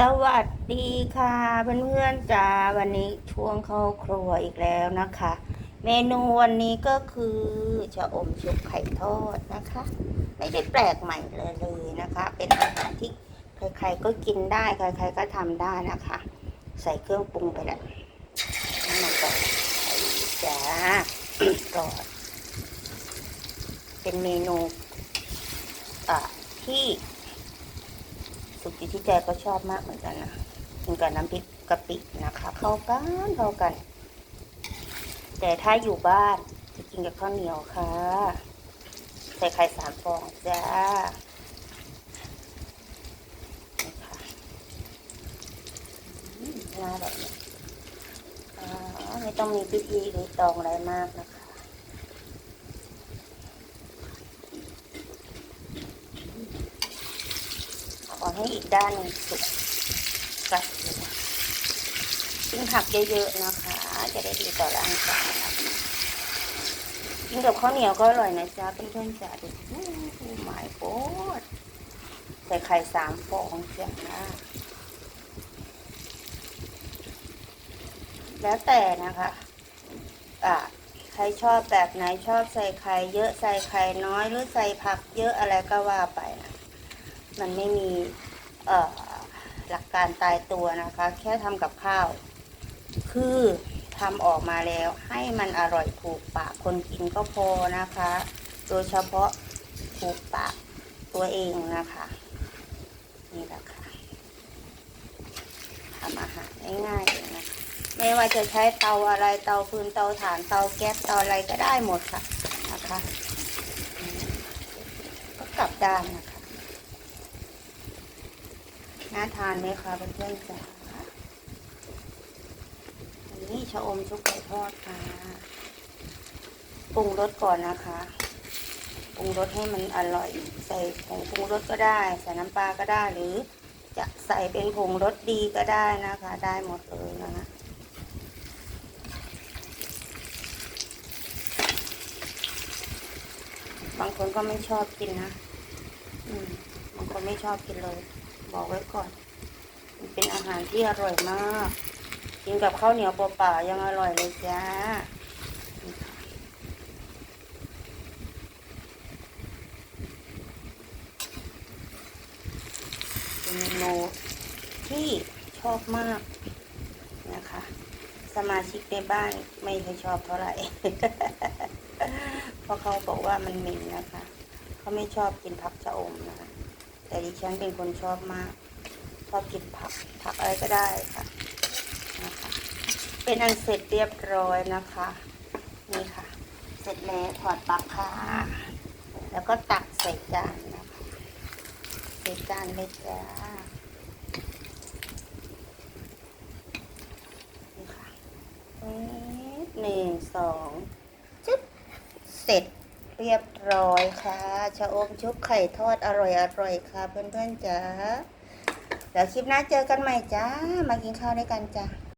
สวัสดีค่ะเพื่อนๆจ้าวันนี้ช่วงเข้าครัวอีกแล้วนะคะ เมนูวันนี้ก็คือชะอมชุบไข่ทอดนะคะ ไม่ได้แปลกใหม่เลยเลยนะคะ เป็นอาหารที่ใครๆก็กินได้ใครๆก็ทำได้นะคะ ใส่เครื่องปรุงไปแล้วน้ำมันก่อนจ้าก่อนเป็นเมนูอะที่ สุกี้ที่ใจก็ชอบมากเหมือนกันนะกินกับน้ำพริกกะปินะคะเข้ากันเข้ากัน แต่ถ้าอยู่บ้านจะกินกับข้าวเหนียวค่ะ ใส่ไข่สามฟองจ้านี่ค่ะน่าแบบนี้ไม่ต้องมีพิธีหรือตองอะไรมากนะคะ ขอ ให้อีกด้านหนึ่งสุกกัดเลยนะกินผักเยอะๆนะคะ จะได้ดีต่อร่างกายนะกินกับข้าวเหนียวก็อร่อยนะจ๊ะเป็นเพื่อนๆจ๋าดูโอ้โหมายโคตรใส่ไข่สามฟองเชียงนะแล้วแต่นะคะอะใครชอบแบบไหนชอบใส่ไข่เยอะใส่ไข่น้อยหรือใส่ผักเยอะอะไรก็ว่าไปนะ มันไม่มีเหลักการตายตัวนะคะ แค่ทำกับข้าว คือทำออกมาแล้วให้มันอร่อยถูกปากคนกินก็พอนะคะ โดยเฉพาะถูกปากตัวเองนะคะ นี่แหละค่ะทำอาหารง่ายๆเลยนะคะไม่ว่าจะใช้เตาอะไรเตาฟืนเตาถ่านเตาแก๊สเตาอะไรก็ได้หมดค่ะนะคะ ก็กลับด้านนะคะ น่าทานไหมคะเพื่อนๆจ๋าอันนี้ชะอมชุบไก่ทอดค่ะ ปรุงรสก่อนนะคะ ปรุงรสให้มันอร่อย ใส่ผงปรุงรสก็ได้ ใส่น้ำปลาก็ได้ หรือจะใส่เป็นผงรสดีก็ได้นะคะ ได้หมดเลยนะคะบางคนก็ไม่ชอบกินนะ อืม บางคนไม่ชอบกินเลย บอกไว้ก่อน มันเป็นอาหารที่อร่อยมาก กินกับข้าวเหนียวเปล่าๆยังอร่อยเลยจ้าเป็นเมนูที่ชอบมากนะคะ สมาชิกในบ้านไม่ค่อยชอบเท่าไหร่ เพราะเขาบอกว่ามันเหม็นนะคะ เขาไม่ชอบกินผักชะอมนะคะ แต่ดิฉันเป็นคนชอบมาก ชอบกินผัก ผักอะไรก็ได้ค่ะนะคะ เป็นอันเสร็จเรียบร้อยนะคะ นี่ค่ะ เสร็จแล้วถอดปลั๊กค่ะ แล้วก็ตักใส่จานนะคะใส่จานเลยจ้านี่ค่ะหนึ่งสองจึ๊บเสร็จ เรียบร้อยค่ะชะอมชุบไข่ทอดอร่อยอร่อยค่ะ เพื่อนๆจ้าเดี๋ยวคลิปหน้าเจอกันใหม่จ้า มากินข้าวด้วยกันจ้า